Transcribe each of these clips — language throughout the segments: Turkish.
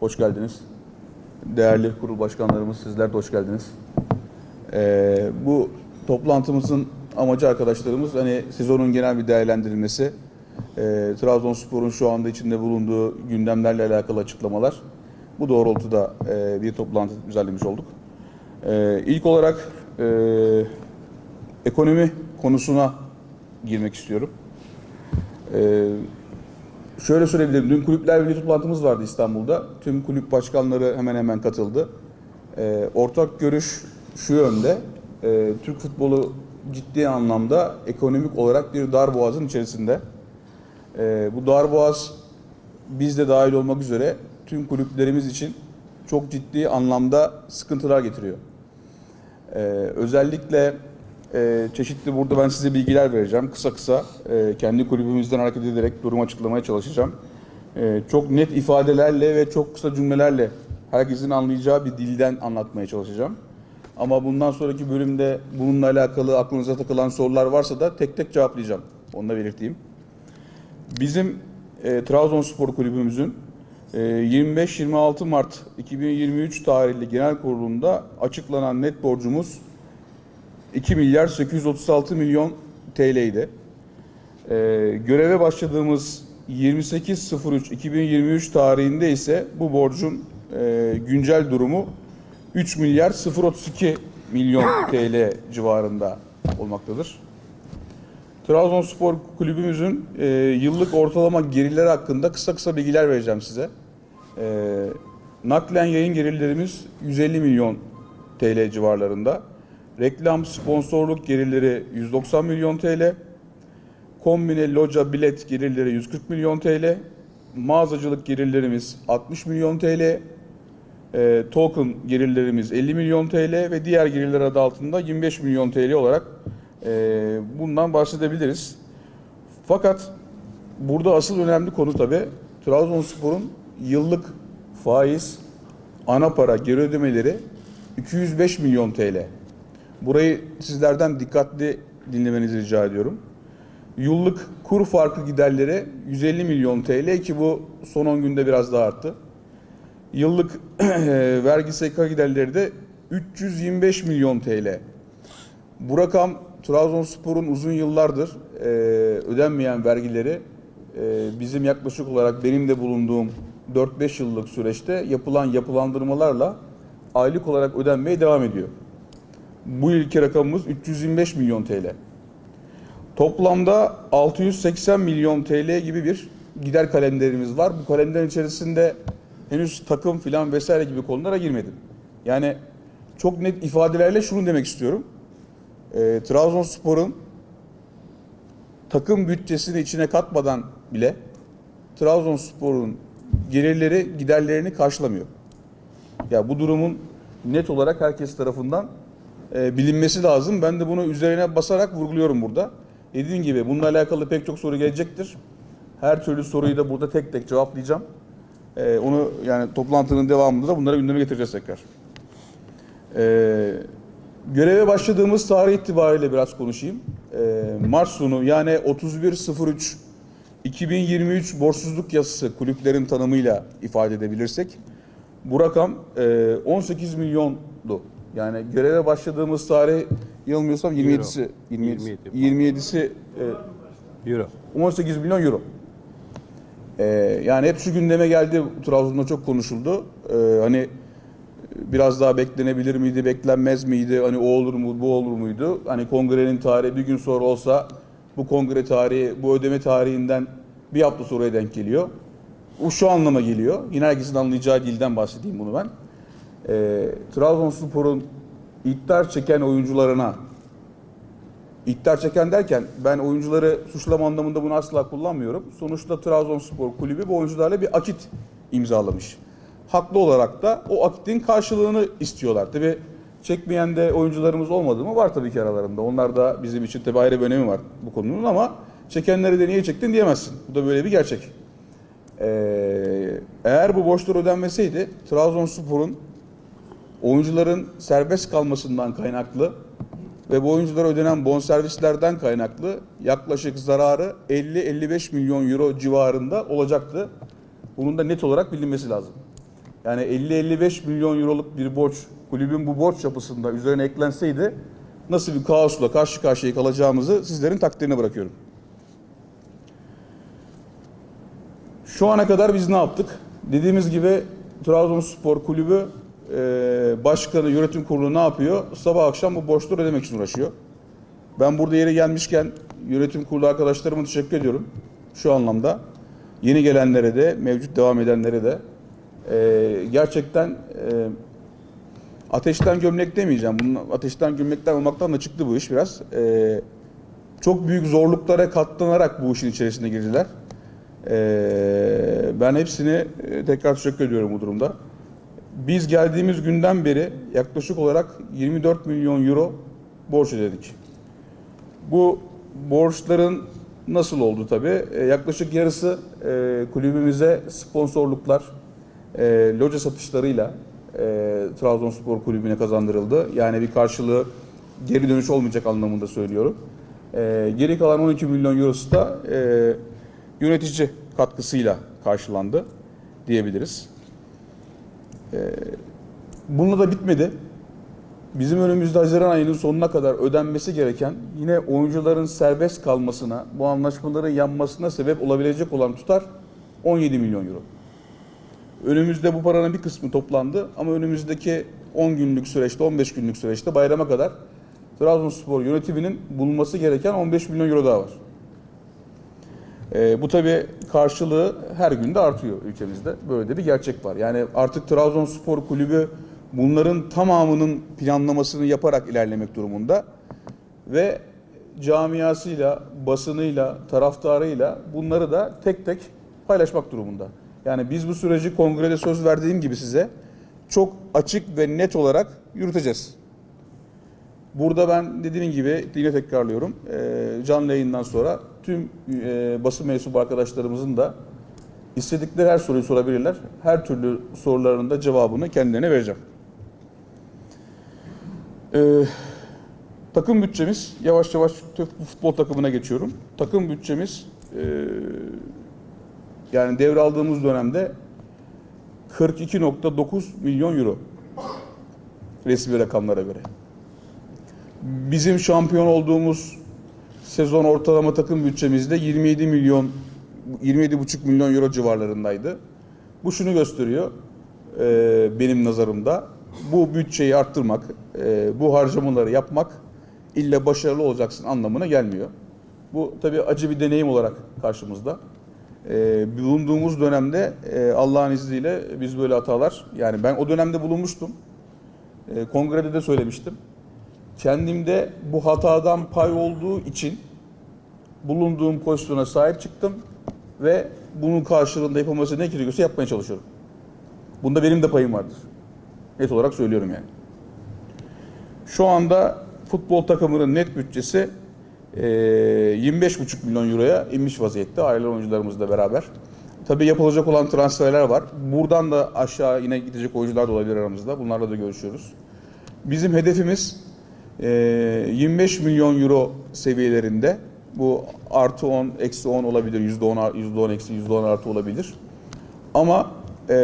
hoş geldiniz. Değerli kurul başkanlarımız, sizler de hoş geldiniz. Ee, bu toplantımızın amacı arkadaşlarımız, hani sezonun genel bir değerlendirilmesi, e, Trabzonspor'un şu anda içinde bulunduğu gündemlerle alakalı açıklamalar. Bu doğrultuda e, bir toplantı düzenlemiş olduk. E, ilk olarak e, ekonomi konusuna girmek istiyorum. E, Şöyle söyleyebilirim. Dün kulüpler birliği toplantımız vardı İstanbul'da. Tüm kulüp başkanları hemen hemen katıldı. Ee, ortak görüş şu yönde. Ee, Türk futbolu ciddi anlamda ekonomik olarak bir darboğazın içerisinde. Ee, bu darboğaz biz de dahil olmak üzere tüm kulüplerimiz için çok ciddi anlamda sıkıntılar getiriyor. Ee, özellikle e, çeşitli burada ben size bilgiler vereceğim. Kısa kısa e, kendi kulübümüzden hareket ederek durumu açıklamaya çalışacağım. E, çok net ifadelerle ve çok kısa cümlelerle herkesin anlayacağı bir dilden anlatmaya çalışacağım. Ama bundan sonraki bölümde bununla alakalı aklınıza takılan sorular varsa da tek tek cevaplayacağım. Onu da belirteyim. Bizim e, Trabzonspor kulübümüzün e, 25-26 Mart 2023 tarihli genel kurulunda açıklanan net borcumuz 2 milyar 836 milyon TL'ydi. Ee, göreve başladığımız 28.03.2023 tarihinde ise bu borcun e, güncel durumu 3 milyar 032 milyon TL civarında olmaktadır. Trabzonspor kulübümüzün e, yıllık ortalama gelirleri hakkında kısa kısa bilgiler vereceğim size. E, naklen yayın gelirlerimiz 150 milyon TL civarlarında. Reklam, sponsorluk gelirleri 190 milyon TL. Kombine, loca, bilet gelirleri 140 milyon TL. Mağazacılık gelirlerimiz 60 milyon TL. E, token gelirlerimiz 50 milyon TL ve diğer gelirler adı altında 25 milyon TL olarak e, bundan bahsedebiliriz. Fakat burada asıl önemli konu tabi Trabzonspor'un yıllık faiz, ana para geri ödemeleri 205 milyon TL. Burayı sizlerden dikkatli dinlemenizi rica ediyorum. Yıllık kur farkı giderleri 150 milyon TL ki bu son 10 günde biraz daha arttı. Yıllık vergi SK giderleri de 325 milyon TL. Bu rakam Trabzonspor'un uzun yıllardır e, ödenmeyen vergileri e, bizim yaklaşık olarak benim de bulunduğum 4-5 yıllık süreçte yapılan yapılandırmalarla aylık olarak ödenmeye devam ediyor. Bu yılki rakamımız 325 milyon TL. Toplamda 680 milyon TL gibi bir gider kalemlerimiz var. Bu kalemlerin içerisinde henüz takım filan vesaire gibi konulara girmedim. Yani çok net ifadelerle şunu demek istiyorum. E, Trabzonspor'un takım bütçesini içine katmadan bile Trabzonspor'un gelirleri giderlerini karşılamıyor. Ya bu durumun net olarak herkes tarafından e, bilinmesi lazım. Ben de bunu üzerine basarak vurguluyorum burada. Dediğim gibi bununla alakalı pek çok soru gelecektir. Her türlü soruyu da burada tek tek cevaplayacağım. E, onu yani toplantının devamında da bunları gündeme getireceğiz tekrar. E, göreve başladığımız tarih itibariyle biraz konuşayım. E, Mart sonu yani 31.03 2023 borçsuzluk yasası kulüplerin tanımıyla ifade edebilirsek bu rakam e, 18 milyondu. Yani göreve başladığımız tarih yanılmıyorsam 27'si 27'si 27. 27'si e, Euro. 18 milyon euro. Ee, yani hep şu gündeme geldi. Trabzon'da çok konuşuldu. Ee, hani biraz daha beklenebilir miydi, beklenmez miydi? Hani o olur mu, bu olur muydu? Hani kongrenin tarihi bir gün sonra olsa bu kongre tarihi, bu ödeme tarihinden bir hafta sonraya denk geliyor. Bu şu anlama geliyor. Yine herkesin anlayacağı dilden bahsedeyim bunu ben. Ee, Trabzonspor'un iddia çeken oyuncularına İddia çeken derken ben oyuncuları suçlama anlamında bunu asla kullanmıyorum. Sonuçta Trabzonspor kulübü bu oyuncularla bir akit imzalamış. Haklı olarak da o akitin karşılığını istiyorlar. Tabi çekmeyen de oyuncularımız olmadı mı? Var tabii ki aralarında. Onlar da bizim için tabii ayrı bir önemi var bu konunun ama çekenleri de niye çektin diyemezsin. Bu da böyle bir gerçek. Ee, eğer bu borçlar ödenmeseydi Trabzonspor'un oyuncuların serbest kalmasından kaynaklı ve bu oyunculara ödenen bonservislerden kaynaklı yaklaşık zararı 50-55 milyon euro civarında olacaktı. Bunun da net olarak bilinmesi lazım. Yani 50-55 milyon euroluk bir borç kulübün bu borç yapısında üzerine eklenseydi nasıl bir kaosla karşı karşıya kalacağımızı sizlerin takdirine bırakıyorum. Şu ana kadar biz ne yaptık? Dediğimiz gibi Trabzonspor Kulübü e, başkanı, yönetim kurulu ne yapıyor? Sabah akşam bu borçları ödemek için uğraşıyor. Ben burada yere gelmişken yönetim kurulu arkadaşlarıma teşekkür ediyorum. Şu anlamda. Yeni gelenlere de, mevcut devam edenlere de. E, gerçekten e, ateşten gömlek demeyeceğim. Bunun ateşten gömlekten olmaktan da çıktı bu iş biraz. E, çok büyük zorluklara katlanarak bu işin içerisine girdiler. Ee, ben hepsini e, tekrar teşekkür ediyorum bu durumda. Biz geldiğimiz günden beri yaklaşık olarak 24 milyon euro borç ödedik. Bu borçların nasıl oldu tabii? Ee, yaklaşık yarısı e, kulübümüze sponsorluklar, e, loca satışlarıyla e, Trabzonspor Kulübü'ne kazandırıldı. Yani bir karşılığı geri dönüş olmayacak anlamında söylüyorum. E, geri kalan 12 milyon eurosu da e, yönetici katkısıyla karşılandı diyebiliriz. Ee, bununla da bitmedi. Bizim önümüzde Haziran ayının sonuna kadar ödenmesi gereken yine oyuncuların serbest kalmasına, bu anlaşmaların yanmasına sebep olabilecek olan tutar 17 milyon euro. Önümüzde bu paranın bir kısmı toplandı ama önümüzdeki 10 günlük süreçte, 15 günlük süreçte bayrama kadar Trabzonspor yönetiminin bulunması gereken 15 milyon euro daha var. E, bu tabi karşılığı her günde artıyor ülkemizde. Böyle de bir gerçek var. Yani artık Trabzonspor Kulübü bunların tamamının planlamasını yaparak ilerlemek durumunda. Ve camiasıyla, basınıyla, taraftarıyla bunları da tek tek paylaşmak durumunda. Yani biz bu süreci kongrede söz verdiğim gibi size çok açık ve net olarak yürüteceğiz. Burada ben dediğim gibi yine tekrarlıyorum. E, canlı yayından sonra tüm e, basın mensubu arkadaşlarımızın da istedikleri her soruyu sorabilirler. Her türlü sorularının da cevabını kendilerine vereceğim. E, takım bütçemiz, yavaş yavaş futbol takımına geçiyorum. Takım bütçemiz e, yani devraldığımız dönemde 42.9 milyon euro resmi rakamlara göre. Bizim şampiyon olduğumuz sezon ortalama takım bütçemizde 27 milyon 27,5 milyon euro civarlarındaydı. Bu şunu gösteriyor e, benim nazarımda. Bu bütçeyi arttırmak, e, bu harcamaları yapmak illa başarılı olacaksın anlamına gelmiyor. Bu tabii acı bir deneyim olarak karşımızda. E, bulunduğumuz dönemde e, Allah'ın izniyle biz böyle hatalar, yani ben o dönemde bulunmuştum. E, kongrede de söylemiştim kendimde bu hatadan pay olduğu için bulunduğum pozisyona sahip çıktım ve bunun karşılığında yapılması ne gerekiyorsa yapmaya çalışıyorum. Bunda benim de payım vardır. Net olarak söylüyorum yani. Şu anda futbol takımının net bütçesi e, 25,5 milyon euroya inmiş vaziyette aile oyuncularımızla beraber. Tabii yapılacak olan transferler var. Buradan da aşağı yine gidecek oyuncular da olabilir aramızda. Bunlarla da görüşüyoruz. Bizim hedefimiz 25 milyon euro seviyelerinde bu artı 10, eksi 10 olabilir, yüzde 10, yüzde 10 eksi, yüzde 10 artı olabilir. Ama e,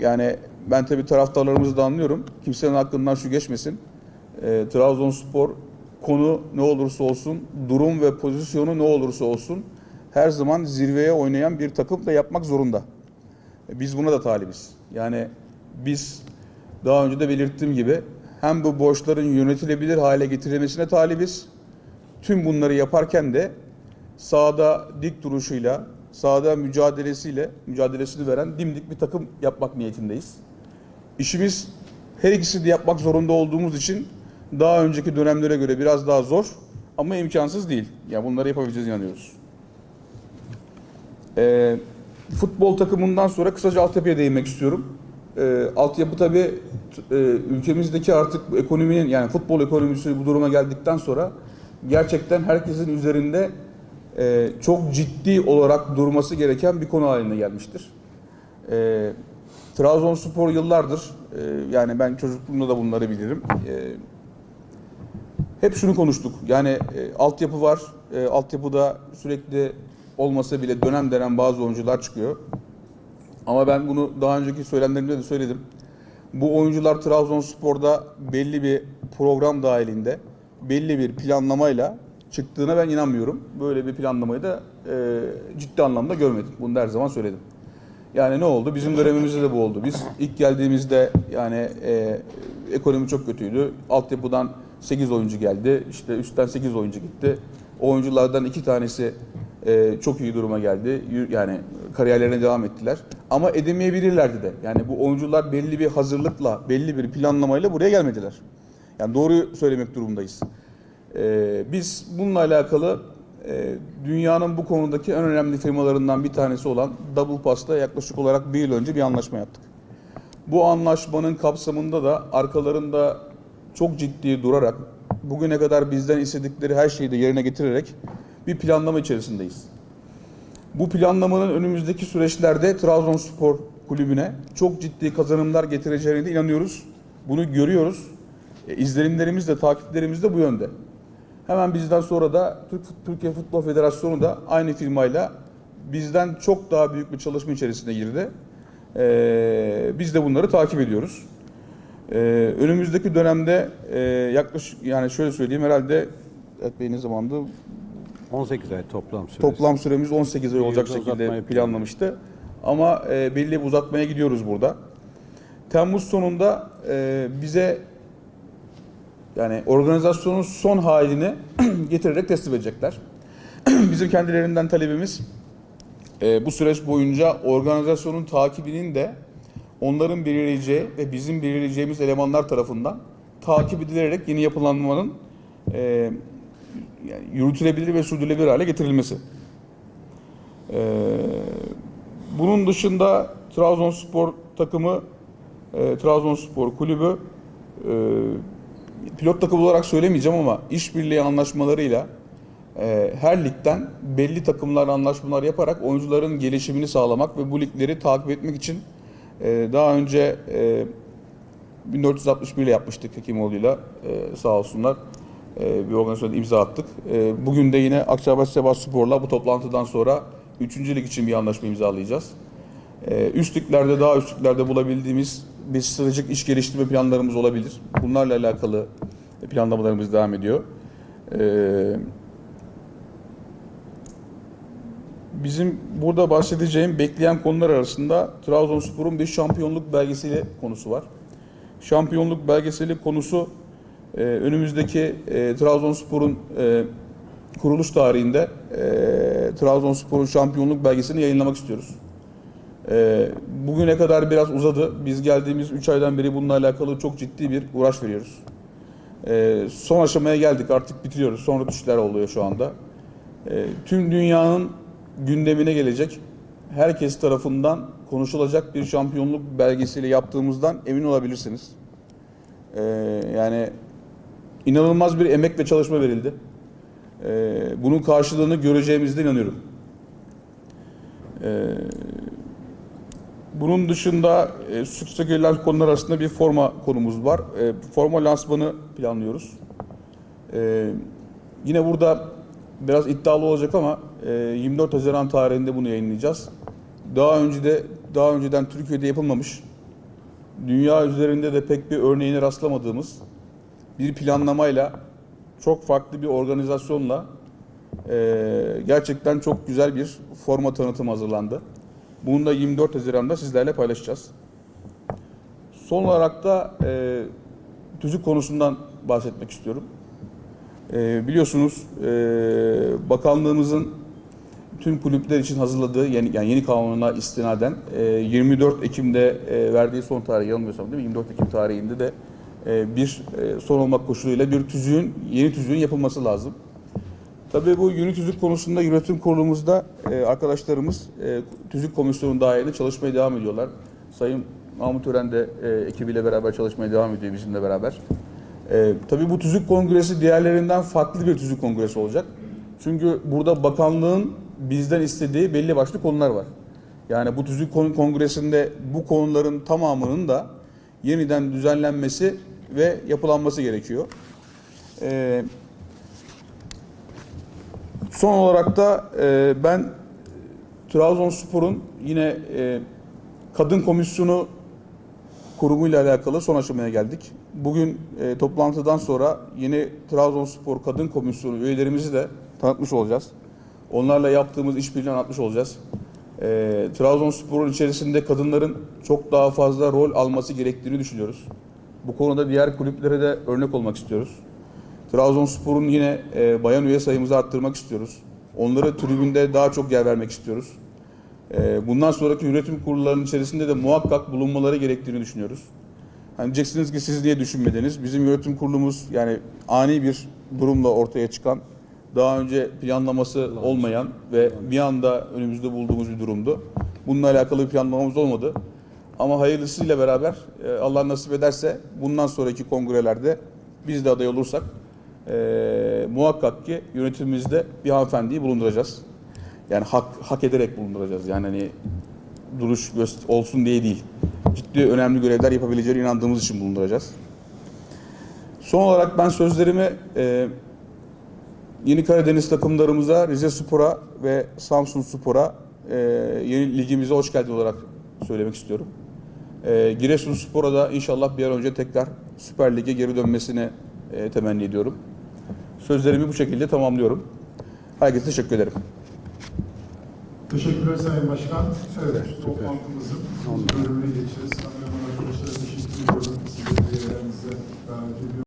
yani ben tabii taraftarlarımızı da anlıyorum. Kimsenin aklından şu geçmesin. E, Trabzonspor konu ne olursa olsun, durum ve pozisyonu ne olursa olsun her zaman zirveye oynayan bir takım da yapmak zorunda. E, biz buna da talibiz. Yani biz daha önce de belirttiğim gibi hem bu borçların yönetilebilir hale getirilmesine talibiz. Tüm bunları yaparken de sahada dik duruşuyla, sahada mücadelesiyle, mücadelesini veren dimdik bir takım yapmak niyetindeyiz. İşimiz her ikisini de yapmak zorunda olduğumuz için daha önceki dönemlere göre biraz daha zor ama imkansız değil. Ya yani bunları yapabileceğiz inanıyoruz. Ee, futbol takımından sonra kısaca altyapıya değinmek istiyorum. Ee, altyapı tabii e, ülkemizdeki artık ekonominin yani futbol ekonomisi bu duruma geldikten sonra gerçekten herkesin üzerinde e, çok ciddi olarak durması gereken bir konu haline gelmiştir. E, Trabzonspor yıllardır e, yani ben çocukluğumda da bunları bilirim. E, hep şunu konuştuk. Yani e, altyapı var. E, altyapıda sürekli olmasa bile dönem dönem bazı oyuncular çıkıyor. Ama ben bunu daha önceki söylemlerimde de söyledim. Bu oyuncular Trabzonspor'da belli bir program dahilinde, belli bir planlamayla çıktığına ben inanmıyorum. Böyle bir planlamayı da e, ciddi anlamda görmedim. Bunu da her zaman söyledim. Yani ne oldu? Bizim dönemimizde de bu oldu. Biz ilk geldiğimizde yani e, ekonomi çok kötüydü. Altyapıdan 8 oyuncu geldi. İşte üstten 8 oyuncu gitti. O oyunculardan iki tanesi e, çok iyi duruma geldi. Yani kariyerlerine devam ettiler. Ama edemeyebilirlerdi de. Yani bu oyuncular belli bir hazırlıkla, belli bir planlamayla buraya gelmediler. Yani doğru söylemek durumundayız. Ee, biz bununla alakalı e, dünyanın bu konudaki en önemli firmalarından bir tanesi olan Double Pass'la yaklaşık olarak bir yıl önce bir anlaşma yaptık. Bu anlaşmanın kapsamında da arkalarında çok ciddi durarak bugüne kadar bizden istedikleri her şeyi de yerine getirerek bir planlama içerisindeyiz. Bu planlamanın önümüzdeki süreçlerde Trabzonspor kulübüne çok ciddi kazanımlar getireceğine de inanıyoruz. Bunu görüyoruz. E, izlenimlerimiz de takiplerimiz de bu yönde. Hemen bizden sonra da Türk, Türkiye Futbol Federasyonu da aynı firmayla bizden çok daha büyük bir çalışma içerisine girdi. Ee, biz de bunları takip ediyoruz. Ee, önümüzdeki dönemde e, yaklaşık yani şöyle söyleyeyim herhalde Bey ne zamandı? 18 ay toplam süresi. Toplam süremiz 18 ay olacak şekilde planlamıştı. Ama e, belli bir uzatmaya gidiyoruz burada. Temmuz sonunda e, bize yani organizasyonun son halini getirerek teslim edecekler. Bizim kendilerinden talebimiz e, bu süreç boyunca organizasyonun takibinin de onların belirleyeceği ve bizim belirleyeceğimiz elemanlar tarafından takip edilerek yeni yapılanmanın e, yani yürütülebilir ve sürdürülebilir hale getirilmesi. Ee, bunun dışında Trabzonspor takımı, e, Trabzonspor kulübü e, pilot takım olarak söylemeyeceğim ama işbirliği anlaşmalarıyla e, her ligden belli takımlarla anlaşmalar yaparak oyuncuların gelişimini sağlamak ve bu ligleri takip etmek için e, daha önce e, 1461 ile yapmıştık Hekimoğlu'yla e, sağ olsunlar. E, bir organizasyona imza attık. E, bugün de yine Akçabat Sebat bu toplantıdan sonra 3. lig için bir anlaşma imzalayacağız. E, üst liglerde daha üst liglerde bulabildiğimiz bir stratejik iş geliştirme planlarımız olabilir. Bunlarla alakalı planlamalarımız devam ediyor. Bizim burada bahsedeceğim bekleyen konular arasında Trabzonspor'un bir şampiyonluk belgesiyle konusu var. Şampiyonluk belgeseli konusu e, önümüzdeki e, Trabzonspor'un e, kuruluş tarihinde e, Trabzonspor'un şampiyonluk belgesini yayınlamak istiyoruz. E, bugüne kadar biraz uzadı. Biz geldiğimiz 3 aydan beri bununla alakalı çok ciddi bir uğraş veriyoruz. E, son aşamaya geldik artık bitiriyoruz. Son rötuşlar oluyor şu anda. E, tüm dünyanın gündemine gelecek herkes tarafından konuşulacak bir şampiyonluk belgesiyle yaptığımızdan emin olabilirsiniz. Ee, yani inanılmaz bir emek ve çalışma verildi. Ee, bunun karşılığını göreceğimizde inanıyorum. Ee, bunun dışında e, sıkça gelen konular arasında bir forma konumuz var. E, forma lansmanı planlıyoruz. Ee, yine burada biraz iddialı olacak ama e, 24 Haziran tarihinde bunu yayınlayacağız. Daha önce de daha önceden Türkiye'de yapılmamış, dünya üzerinde de pek bir örneğine rastlamadığımız bir planlamayla, çok farklı bir organizasyonla e, gerçekten çok güzel bir forma tanıtımı hazırlandı. Bunu da 24 Haziran'da sizlerle paylaşacağız. Son olarak da e, tüzük konusundan bahsetmek istiyorum. E, biliyorsunuz e, bakanlığımızın tüm kulüpler için hazırladığı yeni yani yeni kanuna istinaden e, 24 Ekim'de e, verdiği son tarih yanılmıyorsam değil mi? 24 Ekim tarihinde de bir e, son olmak koşuluyla bir tüzüğün yeni tüzüğün yapılması lazım. Tabii bu yeni tüzük konusunda yönetim kurulumuzda e, arkadaşlarımız e, tüzük komisyonu dahilinde çalışmaya devam ediyorlar. Sayın Mahmut Ören de e, ekibiyle beraber çalışmaya devam ediyor bizimle beraber. E, tabii bu tüzük kongresi diğerlerinden farklı bir tüzük kongresi olacak. Çünkü burada bakanlığın bizden istediği belli başlı konular var. Yani bu tüzük kon- kongresinde bu konuların tamamının da yeniden düzenlenmesi ve yapılanması gerekiyor. Ee, son olarak da e, ben Trabzonspor'un yine e, Kadın Komisyonu kurumuyla alakalı son aşamaya geldik. Bugün e, toplantıdan sonra yeni Trabzonspor Kadın Komisyonu üyelerimizi de tanıtmış olacağız. Onlarla yaptığımız işbirliğini anlatmış olacağız. E, Trabzonspor'un içerisinde kadınların çok daha fazla rol alması gerektiğini düşünüyoruz. Bu konuda diğer kulüplere de örnek olmak istiyoruz. Trabzonspor'un yine e, bayan üye sayımızı arttırmak istiyoruz. Onlara tribünde daha çok yer vermek istiyoruz. E, bundan sonraki yönetim kurullarının içerisinde de muhakkak bulunmaları gerektiğini düşünüyoruz. Hani diyeceksiniz ki siz niye düşünmediniz? Bizim yönetim kurulumuz yani ani bir durumla ortaya çıkan, daha önce planlaması olmayan ve bir anda önümüzde bulduğumuz bir durumdu. Bununla alakalı bir planlamamız olmadı. Ama hayırlısıyla beraber e, Allah nasip ederse bundan sonraki kongrelerde biz de aday olursak e, muhakkak ki yönetimimizde bir hanımefendiyi bulunduracağız. Yani hak, hak ederek bulunduracağız. Yani hani duruş olsun diye değil. Ciddi önemli görevler yapabileceğine inandığımız için bulunduracağız. Son olarak ben sözlerimi e, Yeni Karadeniz takımlarımıza, Rize Spor'a ve Samsun Spor'a e, yeni ligimize hoş geldin olarak söylemek istiyorum. E, Giresun Spor'a da inşallah bir an önce tekrar Süper Lig'e geri dönmesini e, temenni ediyorum. Sözlerimi bu şekilde tamamlıyorum. Herkese teşekkür ederim. Teşekkürler Sayın Başkan. Evet, toplantımızın bölümüne geçeceğiz. Kameraman arkadaşlara teşekkür ediyorum. Size de yerlerinize davet ediyorum.